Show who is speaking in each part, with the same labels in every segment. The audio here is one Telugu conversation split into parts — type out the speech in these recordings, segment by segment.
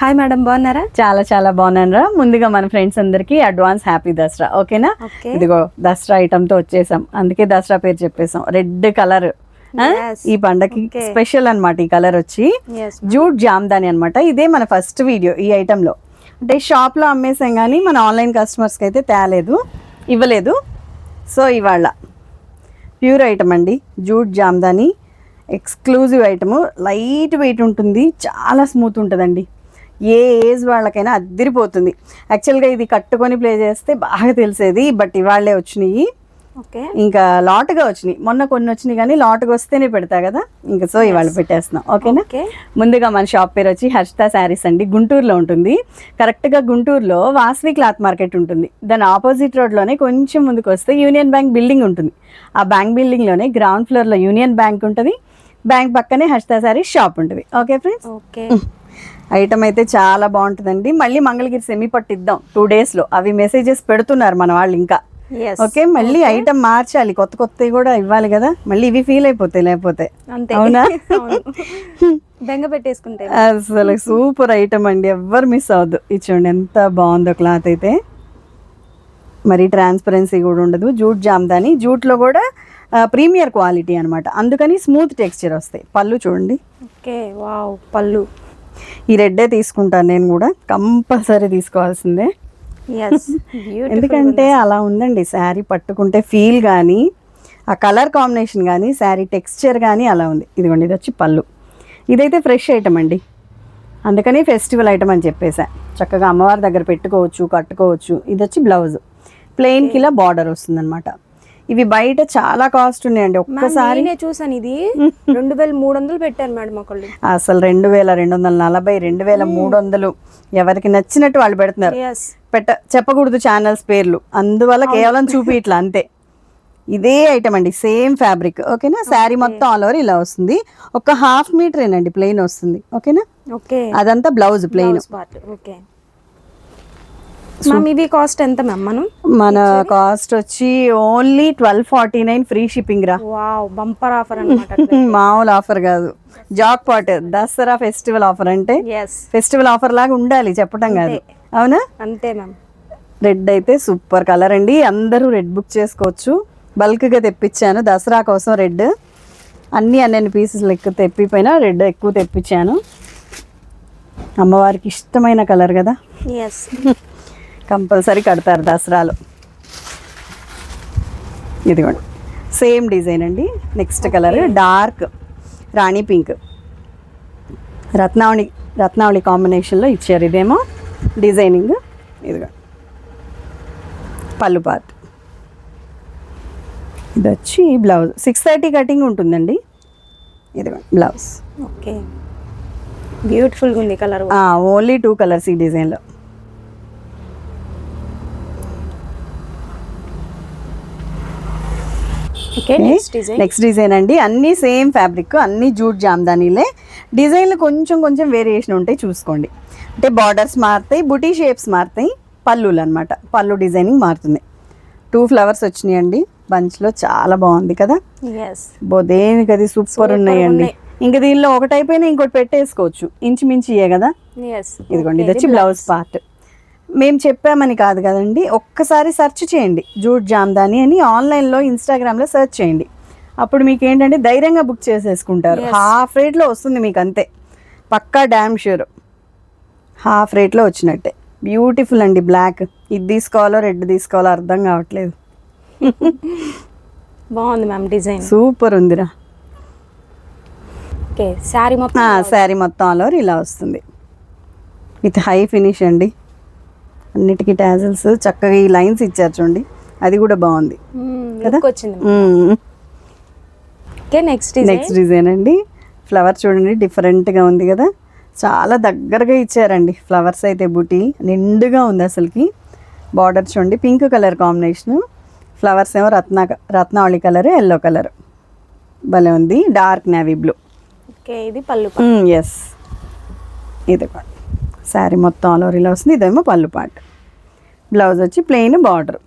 Speaker 1: హాయ్ మేడం బాగున్నారా?
Speaker 2: చాలా చాలా బాగున్నాను ముందుగా మన ఫ్రెండ్స్ అందరికి అడ్వాన్స్ హ్యాపీ దసరా ఓకేనా?
Speaker 1: ఓకే.
Speaker 2: ఇదిగో దసరా ఐటమ్తో వచ్చేసాం. అందుకే దసరా పేరు చెప్పేసాం. Red colour. ఈ పండకి. స్పెషల్ అన్నమాట ఈ కలర్ వచ్చి. జూట్ జామ్దాని అన్నమాట. ఇదే మన ఫస్ట్ వీడియో ఈ item లో. అంటే షాప్లో అమ్మేసాం కానీ మన ఆన్లైన్ కస్టమర్స్కి అయితే తేలేదు ఇవ్వలేదు. సో ఇవాళ ప్యూర్ ఐటమ్ అండి. Jute Jamdani. Exclusive item light weight ఉంటుంది. చాలా స్మూత్ ఉంటుందండి. ఏ ఏజ్ వాళ్ళకైనా అద్దరిపోతుంది. యాక్చువల్గా ఇది కట్టుకొని ప్లే చేస్తే బాగా తెలిసేది బట్ ఇవాళ్ళే వచ్చినాయి.
Speaker 1: ఓకే.
Speaker 2: ఇంకా లాట్గా వచ్చినాయి. మొన్న కొన్ని వచ్చినాయి కానీ లాట్గా వస్తేనే పెడతా కదా. ఇంకా సో ఇవాళ పెట్టేస్తున్నాం. ఓకేనా?
Speaker 1: ఓకే.
Speaker 2: ముందుగా మన షాప్ పేరు వచ్చి హర్షిత శారీస్ అండి. గుంటూరులో ఉంటుంది. కరెక్ట్గా గుంటూరులో వాస్వి క్లాత్ మార్కెట్ ఉంటుంది. దాని ఆపోజిట్ రోడ్లోనే కొంచెం ముందుకు వస్తే యూనియన్ బ్యాంక్ బిల్డింగ్ ఉంటుంది. ఆ బ్యాంక్ బిల్డింగ్లోనే గ్రౌండ్ ఫ్లోర్లో యూనియన్ బ్యాంక్ ఉంటుంది. బ్యాంక్ పక్కనే హర్షిత శారీస్ షాప్ ఉంటుంది. Okay friends?
Speaker 1: ఓకే.
Speaker 2: ఐటమ్ అయితే చాలా బాగుంటుందండి. మళ్ళీ మంగళగిరి సెమీ పట్టిద్దాం. టూ డేస్లో అవి మెసేజెస్ పెడుతున్నారు మన వాళ్ళు ఇంకా. ఓకే మళ్ళీ ఐటమ్ మార్చాలి. కొత్త కొత్తవి కూడా ఇవ్వాలి కదా. మళ్ళీ ఇవి ఫీల్ అయిపోతాయి లేకపోతే. అవునా?
Speaker 1: బెంగ పెట్టేసుకుంటే.
Speaker 2: అసలు సూపర్ ఐటమ్ అండి. ఎవ్వరు మిస్ అవ్వద్దు. ఇది చూడండి ఎంత బాగుందో క్లాత్ అయితే. మరి ట్రాన్స్పరెన్సీ కూడా ఉండదు. జూట్ జామ్దాని. జూట్లో కూడా ప్రీమియర్ క్వాలిటీ అన్నమాట. అందుకని స్మూత్ టెక్స్చర్ వస్తాయి. పళ్ళు చూడండి.
Speaker 1: ఓకే. వావ్. పళ్ళు.
Speaker 2: ఈ రెడ్డే తీసుకుంటాను నేను కూడా. కంపల్సరీ తీసుకోవాల్సిందే. ఎందుకంటే అలా ఉందండి శారీ పట్టుకుంటే ఫీల్ కానీ ఆ కలర్ కాంబినేషన్ కానీ శారీ టెక్స్చర్ కానీ అలా ఉంది. ఇదిగోండి ఇది వచ్చి పళ్ళు. ఇదైతే ఫ్రెష్ ఐటమ్ అండి. అందుకని ఫెస్టివల్ ఐటమ్ అని చెప్పేసా. చక్కగా అమ్మవారి దగ్గర పెట్టుకోవచ్చు కట్టుకోవచ్చు. ఇది వచ్చి బ్లౌజ్ ప్లెయిన్కి ఇలా బార్డర్ వస్తుందన్నమాట. ఇవి బయట చాలా కాస్ట్ ఉన్నాయండి. ఒక్కసారి
Speaker 1: చూసాను ఇది. రెండు వేల మూడు వందలు పెట్టారు మేడం ఒకళ్ళు.
Speaker 2: అసలు రెండు వేల రెండు వందల నలభై రెండు వేల మూడు వందలు ఎవరికి నచ్చినట్టు వాళ్ళు పెడుతున్నారు. పెట్ట చెప్పకూడదు ఛానల్స్ పేర్లు. అందువల్ల కేవలం చూపి ఇట్లా అంతే. ఇదే ఐటమ్ అండి సేమ్ ఫ్యాబ్రిక్ ఓకేనా? శారీ మొత్తం ఆల్ ఓవర్ ఇలా వస్తుంది. ఒక హాఫ్ మీటర్ ఏనండి ప్లెయిన్ వస్తుంది. ఓకేనా?
Speaker 1: ఓకే
Speaker 2: అదంతా బ్లౌజ్ ప్లెయిన్
Speaker 1: ఓకే ఇవి కాస్ట్ ఎంత మ్యామ్ మనం?
Speaker 2: మన కాస్ట్ వచ్చి only twelve forty nine free shipping రా
Speaker 1: బంపర్ ఆఫర్ అనమాట
Speaker 2: మామూలు ఆఫర్ కాదు. Jackpot Dasara festival offer అంటే ఫెస్టివల్ ఆఫర్ లాగా ఉండాలి చెప్పడం కాదు. అవునా?
Speaker 1: అంతే మ్యామ్
Speaker 2: రెడ్ అయితే సూపర్ కలర్ అండి. అందరూ రెడ్ బుక్ చేసుకోవచ్చు. బల్క్గా తెప్పించాను. దసరా కోసం రెడ్ అన్నీ అన్నెన్ని పీసెస్ ఎక్కువ తెప్పిపోయినా రెడ్ ఎక్కువ తెప్పించాను. అమ్మవారికి ఇష్టమైన కలర్ కదా.
Speaker 1: ఎస్
Speaker 2: కంపల్సరీ కడతారు దసరాలో. ఇదిగోండి. సేమ్ డిజైన్ అండి. Next colour dark rani pink. Ratnavali Ratnavali కాంబినేషన్లో ఇచ్చారు ఇదేమో డిజైనింగ్. ఇదిగో. పళ్ళు పార్ట్. ఇది వచ్చి బ్లౌజ్. సిక్స్ థర్టీ కటింగ్ ఉంటుందండి. ఇదిగో బ్లౌజ్.
Speaker 1: ఓకే. బ్యూటిఫుల్గా ఉంది కలర్.
Speaker 2: ఓన్లీ టూ కలర్స్ ఈ డిజైన్లో
Speaker 1: ఓకే నెక్స్ట్ డిజైన్
Speaker 2: అండి. అన్నీ సేమ్ ఫ్యాబ్రిక్ అన్నీ జూట్ జామ్దానీలే. డిజైన్లు కొంచెం కొంచెం వేరియేషన్ ఉంటాయి చూసుకోండి. అంటే బార్డర్స్ మారుతాయి బుటీ షేప్స్ మారుతాయి పళ్ళులు అనమాట పళ్ళు డిజైనింగ్ మారుతుంది. టూ ఫ్లవర్స్ వచ్చినాయండి. బంచ్లో చాలా బాగుంది కదా? దేనికి అది సూపర్ ఉన్నాయండి.
Speaker 1: ఉన్నాయి.
Speaker 2: ఇంకా దీనిలో ఒకటి అయిపోయినా ఇంకోటి పెట్టేసుకోవచ్చు. ఇంచుమించు ఇయే కదా? ఇదిగోండి ఇది వచ్చి బ్లౌజ్ పార్ట్ మేము చెప్పామని కాదు కదండి. ఒక్కసారి సెర్చ్ చేయండి. జూట్ జామ్దాని అని ఆన్లైన్లో ఇన్స్టాగ్రామ్లో సెర్చ్ చేయండి. అప్పుడు మీకు ఏంటంటే ధైర్యంగా బుక్ చేసేసుకుంటారు. హాఫ్ రేట్లో వస్తుంది మీకు అంతే పక్కా డ్యామ్ షూర్. హాఫ్ రేట్లో వచ్చినట్టే. బ్యూటిఫుల్ అండి బ్లాక్. ఇది తీసుకోవాలో రెడ్ తీసుకోవాలో అర్థం కావట్లేదు.
Speaker 1: బాగుంది మ్యామ్ డిజైన్.
Speaker 2: సూపర్ ఉందిరా.
Speaker 1: ఓకే శారీ మొత్తం
Speaker 2: శారీ మొత్తం ఆల్ ఓవర్ ఇలా వస్తుంది. విత్ హై ఫినిష్ అండి. అన్నిటికీ టాజల్స్ చక్కగా ఈ లైన్స్ ఇచ్చారు చూడండి. అది కూడా బాగుంది.
Speaker 1: వచ్చింది. ఓకే నెక్స్ట్
Speaker 2: నెక్స్ట్ డిజైన్ అండి. ఫ్లవర్ చూడండి డిఫరెంట్గా ఉంది కదా? చాలా దగ్గరగా ఇచ్చారండి. ఫ్లవర్స్ అయితే బుటీ నిండుగా ఉంది అసలుకి. బార్డర్ చూడండి పింక్ కలర్ కాంబినేషన్ ఫ్లవర్స్ ఏమో రత్న రత్నావళి కలర్ ఎల్లో కలర్ భలే ఉంది. డార్క్ నేవీ బ్లూ
Speaker 1: ఓకే ఇది పళ్ళు
Speaker 2: ఎస్ ఇది శారీ మొత్తం ఆల్ ఓవర్ ఇలా వస్తుంది. ఇదేమో పళ్ళు పాట బ్లౌజ్ వచ్చి ప్లెయిన్ బార్డర్.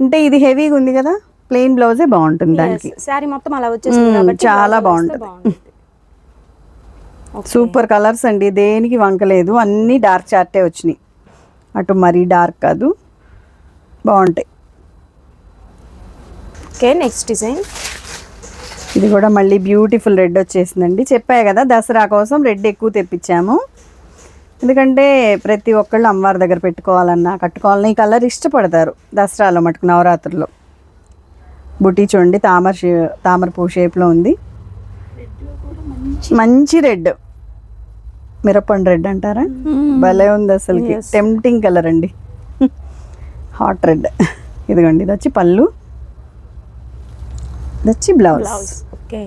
Speaker 2: అంటే ఇది హెవీగా ఉంది కదా ప్లెయిన్ బ్లౌజే బాగుంటుంది దానికి.
Speaker 1: శారీ మొత్తం అలా వచ్చేసింది కాబట్టి
Speaker 2: చాలా బాగుంటుంది. సూపర్ కలర్స్ అండి దేనికి వంకలేదు అన్నీ డార్క్ చార్టే వచ్చినాయి. అటు మరీ డార్క్ కాదు బాగుంటాయి.
Speaker 1: ఓకే నెక్స్ట్ డిజైన్
Speaker 2: ఇది కూడా మళ్ళీ బ్యూటిఫుల్ రెడ్ వచ్చేసిందండి. చెప్పాయి కదా దసరా కోసం రెడ్ ఎక్కువ తెప్పించాము. ఎందుకంటే ప్రతి ఒక్కళ్ళు అమ్మవారి దగ్గర పెట్టుకోవాలన్నా కట్టుకోవాలన్నా ఈ కలర్ ఇష్టపడతారు దసరాలో మటుకు నవరాత్రుల్లో. బుట్టి చూడండి తామర తామర పూ షేప్లో ఉంది. మంచి రెడ్. మిరపండు రెడ్ అంటారా? భలే ఉంది అసలుకి. టెంప్టింగ్ కలర్ అండి. Hot red. ఇదిగోండి ఇది వచ్చి పళ్ళు. ఇది వచ్చి బ్లౌజ్.
Speaker 1: ఓకే.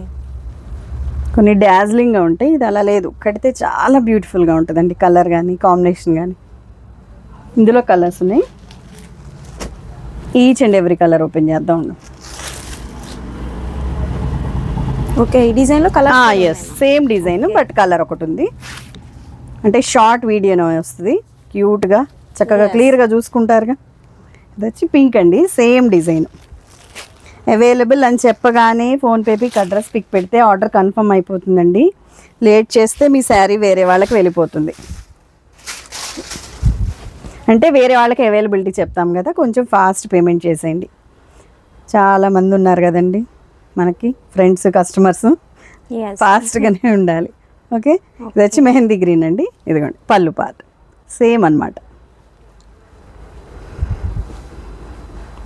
Speaker 2: కొన్ని డాజ్లింగ్గా ఉంటాయి. ఇది అలా లేదు. కడితే చాలా బ్యూటిఫుల్గా ఉంటుందండి కలర్ కానీ కాంబినేషన్ కానీ ఇందులో కలర్స్ ఉన్నాయి. Each and every colour open చేద్దాం
Speaker 1: ఓకే ఈ డిజైన్లో colour
Speaker 2: yes same design but colour ఒకటి ఉంది. అంటే షార్ట్ వీడియోనే వస్తుంది. క్యూట్గా చక్కగా క్లియర్గా చూసుకుంటారుగా. ఇది వచ్చి పింక్ అండి సేమ్ డిజైన్ అవైలబుల్ అని చెప్పగానే ఫోన్పే పిక్ అడ్రస్ పిక్ పెడితే ఆర్డర్ కన్ఫర్మ్ అయిపోతుందండి. లేట్ చేస్తే మీ శారీ వేరే వాళ్ళకి వెళ్ళిపోతుంది. అంటే వేరే వాళ్ళకి అవైలబిలిటీ చెప్తాం కదా కొంచెం ఫాస్ట్ పేమెంట్ చేసేయండి. చాలా మంది ఉన్నారు కదండి మనకి ఫ్రెండ్స్ కస్టమర్స్. ఫాస్ట్గానే ఉండాలి. ఓకే? ఇది వచ్చి మెహందీ గ్రీన్ అండి. ఇదిగోండి పళ్ళు పార్ట్. సేమ్ అన్నమాట.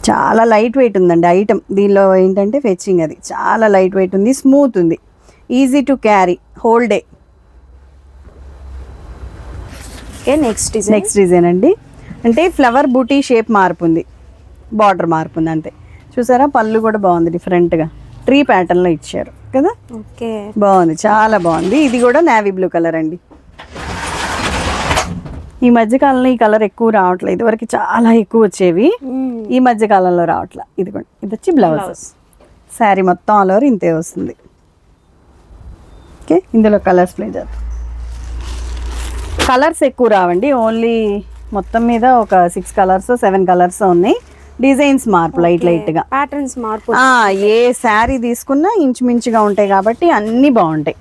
Speaker 2: చాలా లైట్ వెయిట్ ఉందండి ఐటమ్ దీనిలో ఏంటంటే ఫెచ్చింగ్ అది. చాలా లైట్ వెయిట్ ఉంది స్మూత్ ఉంది. Easy to carry whole day
Speaker 1: okay next design
Speaker 2: next design అండి. అంటే ఫ్లవర్ బూటీ షేప్ మార్పు ఉంది. బార్డర్ మార్పు ఉంది అంతే. చూసారా? పళ్ళు కూడా బాగుంది డిఫరెంట్గా ట్రీ ప్యాటర్న్లో ఇచ్చారు కదా?
Speaker 1: ఓకే
Speaker 2: బాగుంది చాలా బాగుంది. ఇది కూడా నావీ బ్లూ కలర్ అండి. ఈ మధ్య కాలంలో ఈ కలర్ ఎక్కువ రావట్లేదు ఇదివరకు చాలా ఎక్కువ వచ్చేవి. ఈ మధ్య కాలంలో రావట్లే. ఇది కూడా ఇది వచ్చి బ్లౌజ్. శారీ మొత్తం ఆల్ ఓవర్ ఇంతే వస్తుంది. ఓకే ఇందులో కలర్స్ ప్లే చేద్దాం. కలర్స్ ఎక్కువ రావండి. ఓన్లీ మొత్తం మీద ఒక సిక్స్ కలర్స్ సెవెన్ కలర్స్ ఉన్నాయి. డిజైన్స్ మార్పు లైట్ లైట్గా.
Speaker 1: ప్యాటర్న్స్ మార్పు.
Speaker 2: ఏ శారీ తీసుకున్నా ఇంచుమించుగా ఉంటాయి కాబట్టి అన్నీ బాగుంటాయి.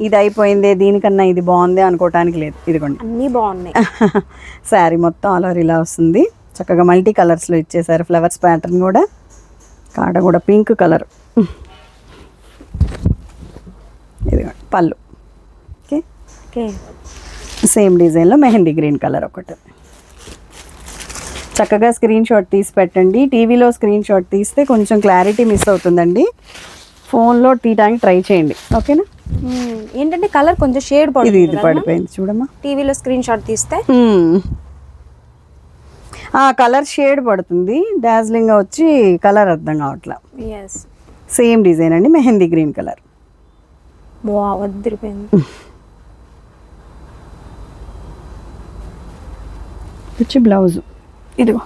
Speaker 2: ఇది అయిపోయిందే దీనికన్నా ఇది బాగుంది అనుకోవటానికి లేదు. ఇదిగోండి.
Speaker 1: అన్నీ బాగున్నాయి.
Speaker 2: శారీ మొత్తం ఆల్ ఓవర్ ఇలా వస్తుంది. చక్కగా మల్టీ కలర్స్లో ఇచ్చేసారు ఫ్లవర్స్ ప్యాటర్న్ కూడా. కాడ కూడా పింక్ కలర్ ఇదిగోండి పళ్ళు. ఓకే.
Speaker 1: ఓకే
Speaker 2: సేమ్ డిజైన్లో మెహందీ గ్రీన్ కలర్ ఒకటి. చక్కగా స్క్రీన్ షాట్ తీసి పెట్టండి. టీవీలో స్క్రీన్ షాట్ తీస్తే కొంచెం క్లారిటీ మిస్ అవుతుందండి. ఫోన్లో తీయడానికి ట్రై చేయండి. ఓకేనా.
Speaker 1: ఏంటంటే కలర్ కొంచెం షేడ్
Speaker 2: ఇది
Speaker 1: పడుతుంది
Speaker 2: ఇది పడిపోయింది చూడమ్మా.
Speaker 1: టీవీలో స్క్రీన్ షాట్ తీస్తే.
Speaker 2: ఆ కలర్ షేడ్ పడుతుంది. డార్జిలింగ్ వచ్చి కలర్ అర్థం కావట్లా. సేమ్ డిజైన్ అండి మెహందీ గ్రీన్ కలర్. వచ్చి బ్లౌజ్. ఇదిగో.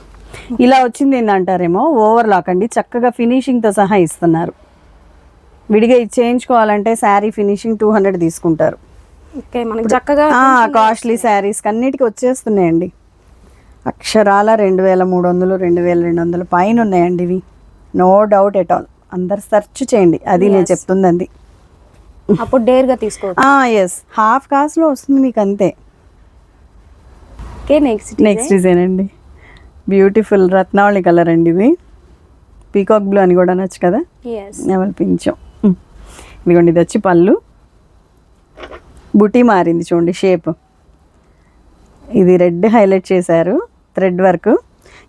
Speaker 2: ఇలా వచ్చింది ఏంటంటారేమో ఓవర్ లాక్ అండి. చక్కగా ఫినిషింగ్తో సహా ఇస్తున్నారు. విడిగా ఇది చేయించుకోవాలంటే శారీ ఫినిషింగ్ టూ హండ్రెడ్ తీసుకుంటారు.
Speaker 1: చక్కగా
Speaker 2: కాస్ట్లీ. శారీస్కి అన్నిటికీ వచ్చేస్తున్నాయండి. అక్షరాల రెండు వేల మూడు వందలు రెండు వేల రెండు వందలు పైన ఉన్నాయండి ఇవి. నో డౌట్ ఎట్ ఆల్ అందరు సెర్చ్ చేయండి. అది నేను
Speaker 1: Yes.
Speaker 2: చెప్తుంది అంది
Speaker 1: అప్పుడు డేర్గా తీసుకోవచ్చు
Speaker 2: ఎస్ హాఫ్ కాస్ట్లో వస్తుంది మీకు అంతే.
Speaker 1: ఓకే నెక్స్ట్
Speaker 2: నెక్స్ట్ డిజైన్ అండి. బ్యూటిఫుల్ రత్నావళి కలర్ అండి ఇది. పీకాక్ బ్లూ అని కూడా అనొచ్చు కదా? నెవల్ పించం. ఇదిగోండి ఇది వచ్చి పళ్ళు. బుటీ మారింది చూడండి షేప్ ఇది రెడ్ హైలైట్ చేశారు థ్రెడ్ వర్క్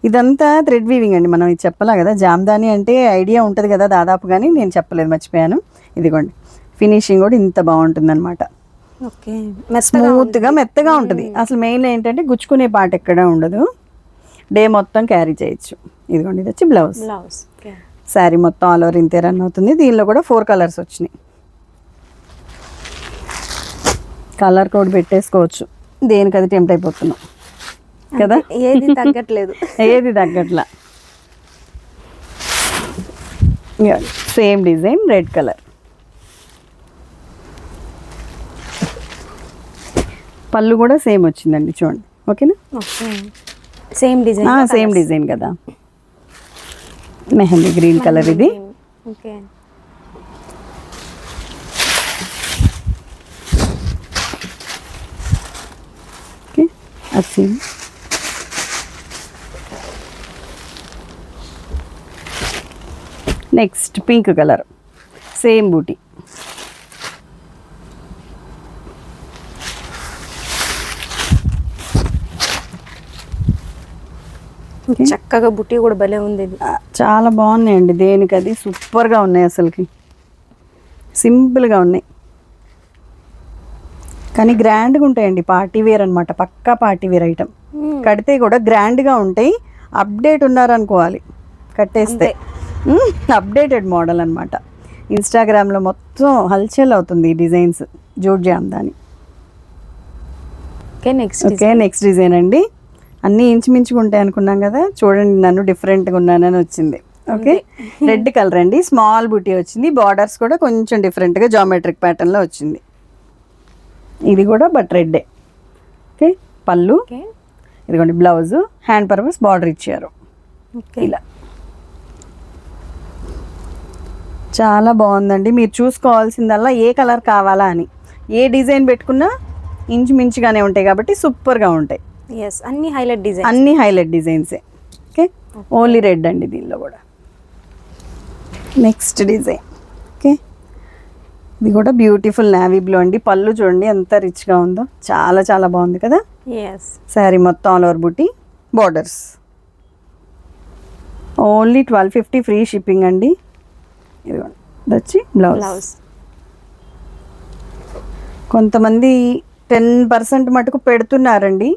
Speaker 2: ఇదంతా థ్రెడ్ వీవింగ్ అండి మనం ఇది చెప్పలా కదా. జామ్దాని అంటే ఐడియా ఉంటుంది కదా దాదాపు కానీ నేను చెప్పలేదు మర్చిపోయాను. ఇదిగోండి ఫినిషింగ్ కూడా ఇంత బాగుంటుంది అనమాట స్మూత్గా మెత్తగా ఉంటుంది. అసలు మెయిన్ ఏంటంటే గుచ్చుకునే పాట ఎక్కడ ఉండదు. డే మొత్తం క్యారీ చేయొచ్చు. ఇదిగోండి ఇది వచ్చి బ్లౌజ్
Speaker 1: బ్లౌజ్
Speaker 2: శారీ మొత్తం ఆల్ ఓవర్ ఇంతే రన్ అవుతుంది. దీనిలో కూడా ఫోర్ కలర్స్ వచ్చినాయి. కలర్ కోడ్ పెట్టేసుకోవచ్చు. దేనికి అది టెంప్ట్ అయిపోతున్నాం. కదా?
Speaker 1: ఏది తగ్గట్లేదు.
Speaker 2: ఏది తగ్గట్లా? Same design red colour. పళ్ళు కూడా సేమ్ వచ్చిందండి చూడండి. ఓకేనా?
Speaker 1: Okay. Same design
Speaker 2: same design కదా. మెహందీ గ్రీన్ కలర్ ఇది.
Speaker 1: Okay.
Speaker 2: Next pink colour same బూటీ.
Speaker 1: చక్కగా బుట్టి కూడా భలే ఉంది ఇది.
Speaker 2: ఆ, చాలా బాగున్నాయండి. దేనికి అది సూపర్గా ఉన్నాయి అసలుకి. సింపుల్గా ఉన్నాయి. కానీ గ్రాండ్గా ఉంటాయండి. పార్టీ వేర్ అనమాట పక్కా పార్టీ వేర్ ఐటమ్. కడితే కూడా గ్రాండ్గా ఉంటాయి. అప్డేట్ ఉన్నారనుకోవాలి. కట్టేస్తే. అప్డేటెడ్ మోడల్ అనమాట ఇన్స్టాగ్రామ్లో మొత్తం హల్చల్ అవుతుంది ఈ designs. జోడ్ Jamdani
Speaker 1: okay next
Speaker 2: okay next design అండి. అన్నీ ఇంచుమించుగా ఉంటాయి అనుకున్నాం కదా. చూడండి నన్ను డిఫరెంట్గా ఉన్నానని వచ్చింది. ఓకే రెడ్ కలర్ అండి. స్మాల్ బుటీ వచ్చింది. బార్డర్స్ కూడా కొంచెం డిఫరెంట్గా జామెట్రిక్ ప్యాటర్న్లో వచ్చింది. ఇది కూడా బట్ రెడ్డే ఓకే పళ్ళు. ఇదిగోండి బ్లౌజ్ హ్యాండ్ పర్పస్ బార్డర్ ఇచ్చారు.
Speaker 1: ఓకే
Speaker 2: ఇలా. చాలా బాగుందండి. మీరు చూసుకోవాల్సిందల్లా ఏ కలర్ కావాలా అని. ఏ డిజైన్ పెట్టుకున్నా ఇంచుమించుగానే ఉంటాయి కాబట్టి సూపర్గా ఉంటాయి.
Speaker 1: ఎస్ అన్ని హైలైట్ డిజైన్
Speaker 2: అన్ని హైలైట్ డిజైన్సే ఓకే ఓన్లీ రెడ్ అండి దీనిలో కూడా. నెక్స్ట్ డిజైన్ ఓకే ఇది కూడా బ్యూటిఫుల్ నావీ బ్లూ అండి. పళ్ళు చూడండి ఎంత రిచ్గా ఉందో. చాలా చాలా బాగుంది కదా?
Speaker 1: ఎస్
Speaker 2: శారీ మొత్తం ఆల్ ఓవర్ బుట్టి borders only twelve fifty free shipping అండి. ఇదిగోండి. ఇది వచ్చి బ్లౌజ్
Speaker 1: బ్లౌజ్
Speaker 2: కొంతమంది టెన్ పర్సెంట్ మటుకు పెడుతున్నారండి.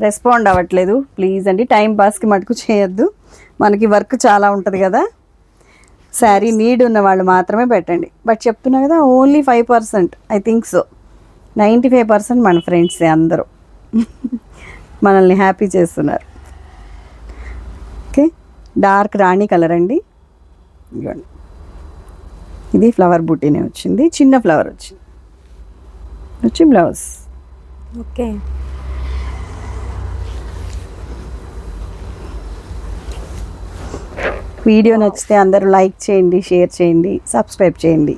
Speaker 2: రెస్పాండ్ అవ్వట్లేదు. ప్లీజ్ అండి టైం పాస్కి మటుకు చేయొద్దు. మనకి వర్క్ చాలా ఉంటుంది కదా. శారీ నీడ్ ఉన్న వాళ్ళు మాత్రమే పెట్టండి. బట్ చెప్తున్నా కదా only five percent. I think so. Ninety five percent మన ఫ్రెండ్సే అందరూ. మనల్ని హ్యాపీ చేస్తున్నారు. ఓకే డార్క్ రాణి కలర్ అండి. ఇదిగోండి. ఇది ఫ్లవర్ బూటీనే వచ్చింది. చిన్న ఫ్లవర్ వచ్చింది. వచ్చి బ్లౌజ్.
Speaker 1: ఓకే.
Speaker 2: వీడియో నచ్చితే అందరూ లైక్ చేయండి షేర్ చేయండి సబ్స్క్రైబ్ చేయండి.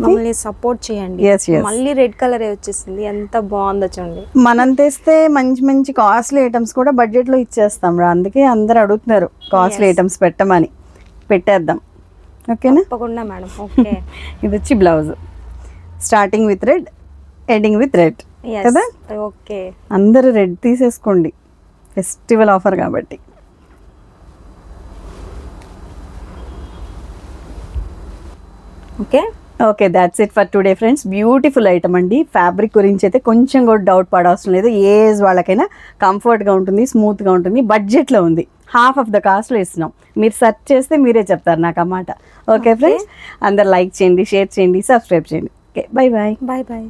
Speaker 1: మమ్మల్ని సపోర్ట్ చేయండి. మళ్ళీ రెడ్ కలర్ వచ్చేసింది. ఎంత బాగుందో చూడండి.
Speaker 2: మనం తెస్తే మంచి మంచి కాస్ట్లీ ఐటమ్స్ కూడా బడ్జెట్లో ఇచ్చేస్తాం రా. అందుకే అందరు అడుగుతున్నారు కాస్ట్లీ ఐటమ్స్ పెట్టమని. పెట్టేద్దాం. ఓకేనా?
Speaker 1: తప్పకుండా మేడం. ఓకే.
Speaker 2: ఇది వచ్చి blouse. Starting with red ending with red కదా?
Speaker 1: ఓకే.
Speaker 2: అందరూ రెడ్ తీసేసుకోండి. ఫెస్టివల్ ఆఫర్ కాబట్టి.
Speaker 1: Okay?
Speaker 2: Okay that's it for today friends beautiful item అండి. ఫ్యాబ్రిక్ గురించి అయితే కొంచెం కూడా డౌట్ పడవసరం లేదు. ఏ ఏజ్ వాళ్ళకైనా కంఫర్ట్గా ఉంటుంది స్మూత్గా ఉంటుంది బడ్జెట్లో ఉంది. హాఫ్ ఆఫ్ ద కాస్ట్లో ఇస్తున్నాం. మీరు సెర్చ్ చేస్తే మీరే చెప్తారు నాకు ఆ మాట. ఓకే ఫ్రెండ్స్ అందరు లైక్ చేయండి షేర్ చేయండి సబ్స్క్రైబ్ చేయండి. Okay bye bye
Speaker 1: bye bye